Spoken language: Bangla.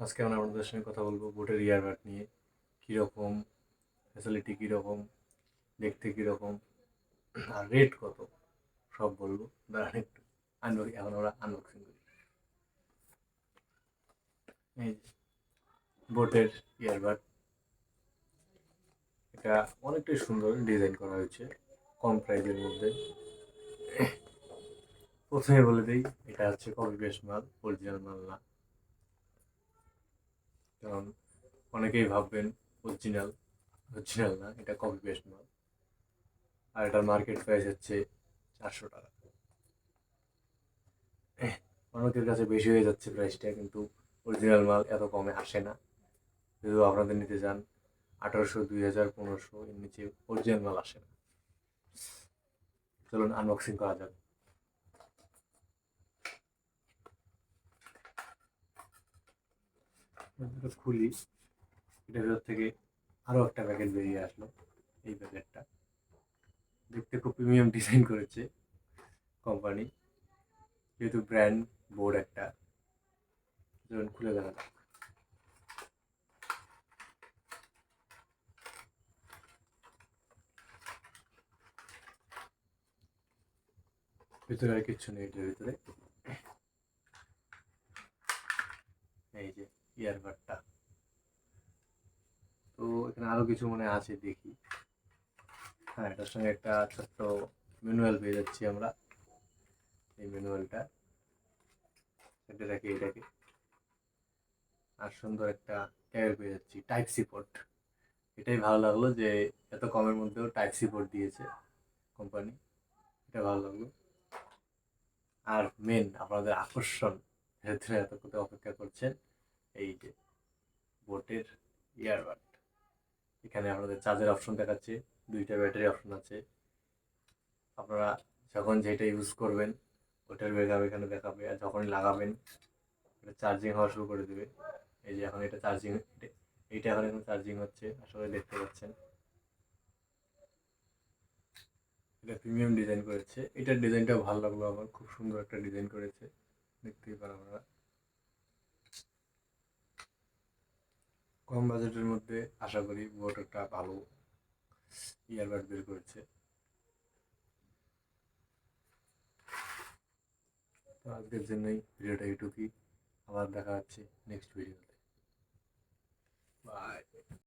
আজকে আমরা আপনাদের সঙ্গে কথা বলব বোটের ইয়ারবাড নিয়ে। কীরকম ফ্যাসিলিটি কীরকম, দেখতে কীরকম, আর রেট কত, সব বলব। দাঁড়ান একটু আনবক্স এখন আমরা আনবক্সিং করি। বোটের ইয়ারবাড এটা অনেকটাই সুন্দর ডিজাইন করা হয়েছে, কম প্রাইজের মধ্যে। প্রথমে বলে দিই, এটা হচ্ছে কপি পেস্ট মাল অরিজিনাল মাল না। কারণ অনেকেই ভাববেন অরিজিনাল অরিজিনাল না, এটা কপি পেস্ট মাল আর এটার মার্কেট প্রাইস হচ্ছে চারশো টাকা। অনেকের কাছে বেশি হয়ে যাচ্ছে প্রাইসটা কিন্তু অরিজিনাল মাল এত কমে আসে না। যদি আপনাদের নিতে যান, আঠারোশো, দুই হাজার, পনেরোশো, এর নিচে অরিজিনাল মাল আসে না। চলুন আনবক্সিং করা যাক। এটা খুলি। এটার ভেতর থেকে আরও একটা প্যাকেট বেরিয়ে আসলো, এই প্যাকেটটা দেখতে খুব প্রিমিয়াম ডিজাইন করেছে কোম্পানি যেহেতু ব্র্যান্ড বোর্ড একটা যেমন খুলে দেখা যাক। ভিতরে আর কিচ্ছু নেই, এটার ভিতরে। এই যে ইয়ারবাডটা তো এখানে আরও কিছু মনে আছে, দেখি। হ্যাঁ এটার সঙ্গে একটা ছোট্ট ম্যানুয়াল পেয়ে যাচ্ছি আমরা, এই ম্যানুয়ালটা এটা রাখি এটাকে আর সুন্দর একটা ট্যাগ পেয়ে যাচ্ছি টাইপ সি পোর্ট এটাই ভালো লাগল যে এত কমের মধ্যেও টাইপ সি পোর্ট দিয়েছে কোম্পানি এটা ভালো লাগল। আর মেন আপনাদের আকর্ষণ এত কোথাও অপেক্ষা করছেন। এই যে বোটের ইয়ারবাড এখানে আপনাদের চার্জের অপশন দেখাচ্ছে, দুইটা ব্যাটারি অপশন আছে। আপনারা যখন যেটা ইউজ করবেন, ওটার ব্যাকআপ এখানে দেখাবে আর যখন লাগাবেন, এটা চার্জিং হওয়া শুরু করে দেবে। এই যে এখন এটা চার্জিং এইটা এখন এখন চার্জিং হচ্ছে, আসলে দেখতে পাচ্ছেন। এটা প্রিমিয়াম ডিজাইন করেছে। এটার ডিজাইনটাও ভালো লাগল আমার, খুব সুন্দর একটা ডিজাইন করেছে। কম বাজেটের মধ্যে আশা করি বোট একটা ভালো ইয়ারবাড বের করেছে। তো আজকের জন্যই ভিডিওটা এটুকুই আবার দেখা হচ্ছে নেক্সট ভিডিওতে বাই